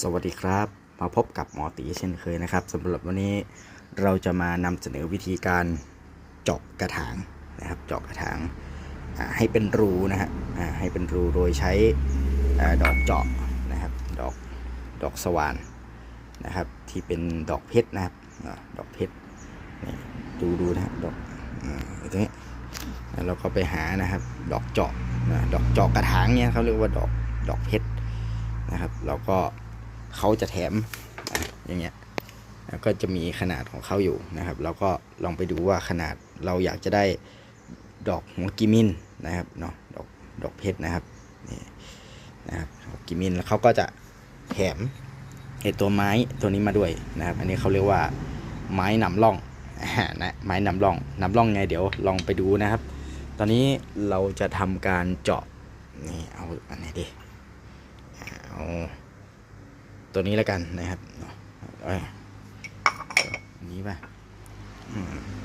สวัสดีครับ มาพบกับหมอตีเช่นเคยนะครับสำหรับวันนี้เราจะมานำเสนอวิธีการเจาะกระถางนะครับ เจาะกระถางให้เป็นรูนะฮะให้เป็นรูโดยใช้ดอกเจาะนะครับดอกดอกสว่านนะครับ ที่เป็นดอกเพชรนะครับดอกเพชรดูดูนะดอกอ่าตรงนี้แล้วเราก็ไปหานะครับ ดอกเจาะดอกเจาะกระถางเนี่ยเขาเรียกว่าดอกดอกเพชรนะครับ เราก็ เขาจะแถมอย่างเงี้ยแล้วก็จะมีขนาดของเขาอยู่นะครับเราก็ลองไปดูว่าขนาดเราอยากจะได้ดอกหัวกิมินนะครับเนาะดอกดอกเพชรนะครับนี่นะครับกิมินแล้วเขาก็จะแถมไอตัวไม้ตัวนี้มาด้วยนะครับ อันนี้เขาเรียกว่าไม้นำร่องนะไม้นำร่องนำร่องไงเดี๋ยวลองไปดูนะครับ ตอนนี้เราจะทำการเจาะนี่เอาอันไหนดีเอา ตัวนี้แล้วกันนะครับนี้ป่ะ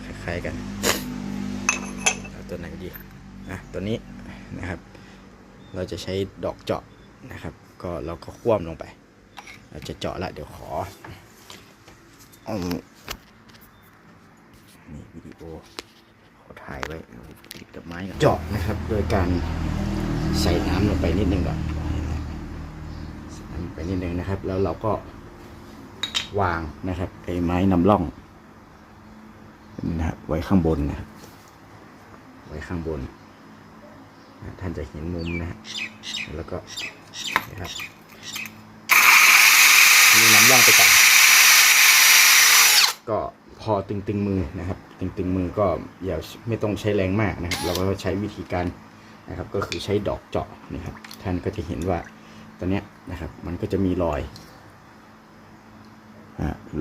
คล้ายๆกันตัวไหนดีอะตัวนี้นะครับ เราจะใช้ดอกเจาะนะครับ ก็เราก็คว่ำลงไป เราจะเจาะละเดี๋ยวขออานี่วิดีโอขอถ่ายไว้ติดกับไม้ก่อนเจาะนะครับ โดยการใส่น้ำลงไปนิดนึงก่อน ไปนิดนึงนะครับ แล้วเราก็วางนะครับไอ้ไม้นำร่องนี่นะครับไว้ข้างบนนะครับไว้ข้างบนนะท่านจะเห็นมุมนะฮะแล้วก็นะครับมีน้ำร่องไปก่อนก็พอตึงๆมือนะครับ ตึงๆมือก็อย่าไม่ต้องใช้แรงมากนะครับ เราก็ใช้วิธีการนะครับ ก็คือใช้ดอกเจาะนะครับ ท่านก็จะเห็นว่า ตัวเนี้ยนะครับ มันก็จะมีรอย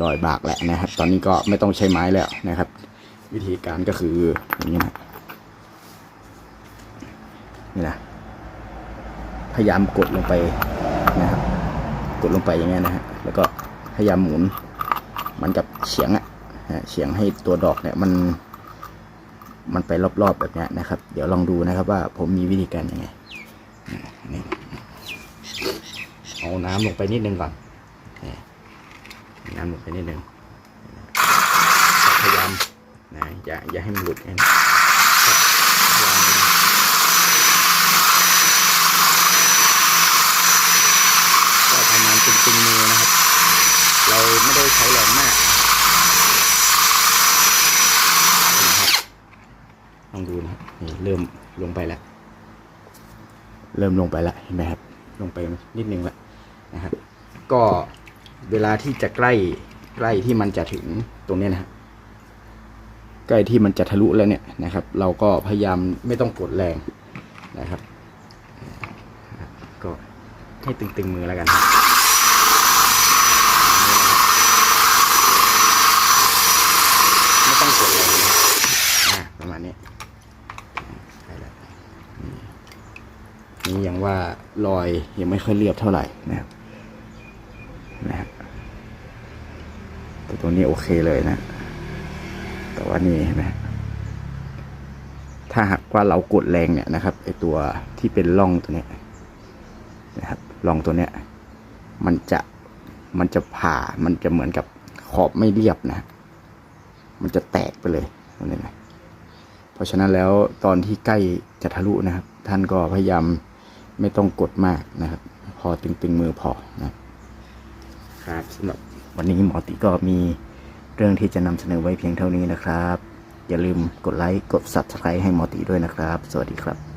รอยบากแหละนะครับ ตอนนี้ก็ไม่ต้องใช้ไม้แล้วนะครับ วิธีการก็คืออย่างนี้นะนี่นะพยายามกดลงไปนะครับ กดลงไปอย่างเงี้ยนะฮะแล้วก็พยายามหมุน มันกับเฉียงอะนะเฉียงให้ตัวดอกเนี่ยมัน มันไปรอบๆแบบเนี้ยนะครับ เดี๋ยวลองดูนะครับว่าผมมีวิธีการยังไงนี่ เอาน้ำลงไปนิดนึงก่อนนี่น้ำลงไปนิดนึงพยายามนะอย่าอย่าให้มันหลุดนะพยายามก็ประมาณตึงๆมือนะครับ เราไม่ได้ใช้แรงมากนะครับลองดูนะนี่เริ่มลงไปแล้ว เริ่มลงไปแล้วเห็นไหมครับ ลงไปนิดนึงแล้ว นะครับ ก็เวลาที่จะใกล้ใกล้ที่มันจะถึงตรงนี้นะครับใกล้ที่มันจะทะลุแล้วเนี่ยนะครับ เราก็พยายามไม่ต้องกดแรงนะครับ ก็ให้ตึงๆมือแล้วกันไม่ต้องกดแรงนะประมาณนี้ใช่แล้วนี่ยังว่ารอยยังไม่ค่อยเรียบเท่าไหร่นะครับ แต่ตัวนี้โอเคเลยนะ แต่ว่านี่เห็นไหมถ้าหากว่าเรากดแรงเนี่ยนะครับไอตัวที่เป็นร่องตัวเนี้ยนะครับร่องตัวเนี้ย มันจะมันจะผ่ามันจะเหมือนกับขอบไม่เรียบนะ มันจะแตกไปเลยตรงนี้นะเพราะฉะนั้นแล้วตอนที่ใกล้จะทะลุนะครับ ท่านก็พยายามไม่ต้องกดมากนะครับ พอตึงๆมือพอนะครับสำหรับ วันนี้หมอติก็มีเรื่องที่จะนำเสนอไว้เพียงเท่านี้นะครับ อย่าลืมกดไลค์กด subscribe ให้หมอติด้วยนะครับ สวัสดีครับ